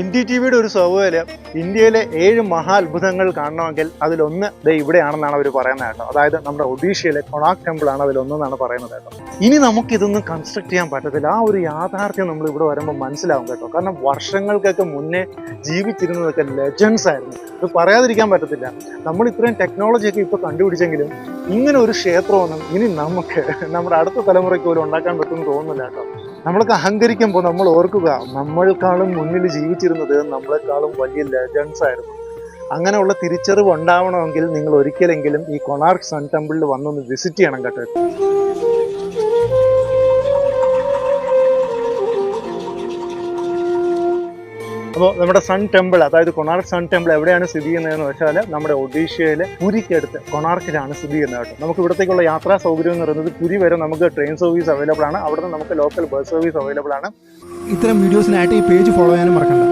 India T വിയുടെ ഒരു സർവേയിൽ ഇന്ത്യയിലെ ഏഴ് മഹാ അത്ഭുതങ്ങൾ കാണണമെങ്കിൽ അതിലൊന്ന് ദേ ഇവിടെയാണെന്നാണ് അവർ പറയുന്നത് കേട്ടോ. അതായത് നമ്മുടെ ഒഡീഷയിലെ കൊണാക് ടെമ്പിൾ ആണ് അതിലൊന്നെന്നാണ് പറയുന്നത് കേട്ടോ. ഇനി നമുക്ക് ഇതൊന്നും കൺസ്ട്രക്ട് ചെയ്യാൻ പറ്റത്തില്ല. ആ ഒരു യാഥാർത്ഥ്യം നമ്മൾ ഇവിടെ വരുമ്പോൾ മനസ്സിലാവും കേട്ടോ. കാരണം വർഷങ്ങൾക്കൊക്കെ മുന്നേ ജീവിച്ചിരുന്നതൊക്കെ ലെജൻസ് ആയിരുന്നു. ഇത് പറയാതിരിക്കാൻ പറ്റത്തില്ല. നമ്മൾ ഇത്രയും ടെക്നോളജി ഒക്കെ ഇപ്പൊ കണ്ടുപിടിച്ചെങ്കിലും ഇങ്ങനെ ഒരു ക്ഷേത്രമൊന്നും ഇനി നമുക്ക് നമ്മുടെ അടുത്ത തലമുറയ്ക്ക് പോലും ഉണ്ടാക്കാൻ പറ്റുമെന്ന് തോന്നുന്നില്ല കേട്ടോ. നമ്മളൊക്കെ അഹങ്കരിക്കുമ്പോൾ നമ്മൾ ഓർക്കുക നമ്മൾക്കാളും മുന്നിൽ ജീവിച്ചിരുന്നത് നമ്മളെക്കാളും വലിയ ലെജൻസ് ആയിരുന്നു. അങ്ങനെയുള്ള തിരിച്ചറിവ് ഉണ്ടാവണമെങ്കിൽ നിങ്ങൾ ഒരിക്കലെങ്കിലും ഈ കൊണാർക്ക് സൺ ടെമ്പിളിൽ വന്നൊന്ന് വിസിറ്റ് ചെയ്യണം കേട്ടോ. അപ്പോൾ നമ്മുടെ സൺ ടെമ്പിൾ അതായത് കൊണാർക്ക് സൺ ടെമ്പിൾ എവിടെയാണ് സ്ഥിതി ചെയ്യുന്നതെന്ന് വെച്ചാൽ നമ്മുടെ ഒഡീഷയിലെ പുരിക്കടുത്ത് കൊണാർക്കിലാണ് സ്ഥിതി ചെയ്യുന്നത് കേട്ടോ. നമുക്ക് ഇവിടത്തേക്കുള്ള യാത്രാ സൗകര്യം എന്ന് പറയുന്നത് പുരി വരെ നമുക്ക് ട്രെയിൻ സർവീസ് അവൈലബിൾ ആണ്. അവിടെ നിന്ന് നമുക്ക് ലോക്കൽ ബസ് സർവീസ് അവൈലബിൾ ആണ്. ഇത്തരം വീഡിയോസിനായിട്ട് ഈ പേജ് ഫോളോ ചെയ്യാനും മറക്കണ്ട.